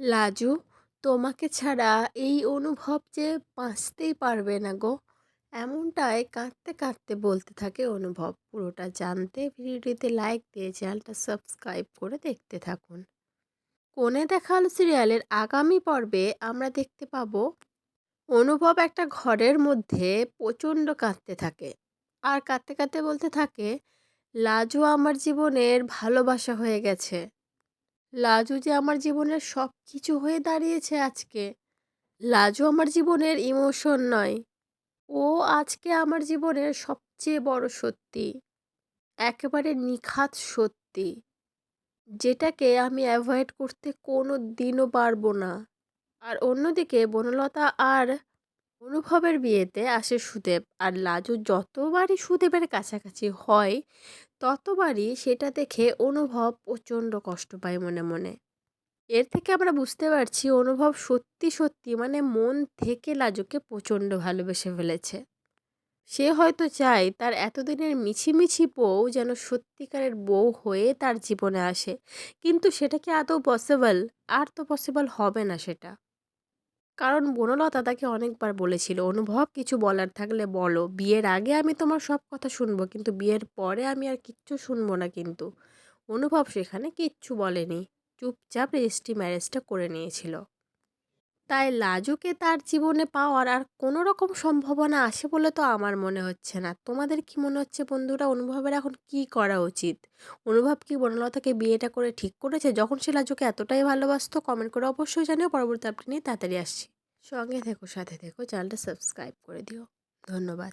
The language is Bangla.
লাজু, তোমাকে ছাড়া এই অনুভব যে বাঁচতেই পারবে না গো। এমনটাই কাঁদতে কাঁদতে বলতে থাকে অনুভব। পুরোটা জানতে ভিডিওটিতে লাইক দিয়ে চ্যানেলটা সাবস্ক্রাইব করে দেখতে থাকুন। কোণে দেখা আলো সিরিয়ালের আগামী পর্বে আমরা দেখতে পাবো, অনুভব একটা ঘরের মধ্যে প্রচণ্ড কাঁদতে থাকে। আর কাঁদতে কাঁদতে বলতে থাকে, লাজু, আমার জীবনের ভালোবাসা হয়ে গেছে। লাজু যে আমার জীবনের সব কিছু হয়ে দাঁড়িয়েছে আজকে, লাজু আমার জীবনের ইমোশন নয়। ও আজকে আমার জীবনের সবচেয়ে বড় সত্যি, একেবারে নিখাত সত্যি, যেটাকে আমি অ্যাভয়েড করতে কোনো দিনও পারব না। আর অন্যদিকে বনলতা আর অনুভবের বিয়েতে আসে সুদেব। আর লাজু যতবারই সুদেবের কাছাকাছি হয়, ততবারই সেটা দেখে অনুভব প্রচণ্ড কষ্ট পায় মনে মনে। এর থেকে আমরা বুঝতে পারছি অনুভব সত্যি সত্যি মানে মন থেকে লাজুকে প্রচণ্ড ভালোবেসে ফেলেছে। সে হয়তো চায় তার এতদিনের মিছিমিছি বউ যেন সত্যিকারের বউ হয়ে তার জীবনে আসে। কিন্তু সেটা কি আদৌ পসিবল আর তো পসিবল হবে না সেটা। কারণ বনলতা তাকে অনেকবার বলেছিল, অনুভব, কিছু বলার থাকলে বলো। বিয়ের আগে আমি তোমার সব কথা শুনব, কিন্তু বিয়ের পরে আমি আর কিচ্ছু শুনব না কিন্তু। অনুভব সেখানে কিচ্ছু বলেনি। চুপচাপ রেজিস্ট্রি ম্যারেজটা করে নিয়েছিল। তাই লাজুকে তার জীবনে পাওয়ার আর কোনো রকম সম্ভাবনা আসে বলে তো আমার মনে হচ্ছে না। তোমাদের কি মনে হচ্ছে বন্ধুরা? অনুভবের এখন কি করা উচিত? অনুভব কি বনলতাকে বিয়েটা করে ঠিক করেছে? যখন সে লাজুকে এতটাই ভালোবাসত কমেন্ট করে অবশ্যই জানিও। পরবর্তী আপনি নিয়ে তাড়াতাড়ি আসছি। সঙ্গে থেকো, সাথে থেকো চ্যানেলটা সাবস্ক্রাইব করে দিও। ধন্যবাদ।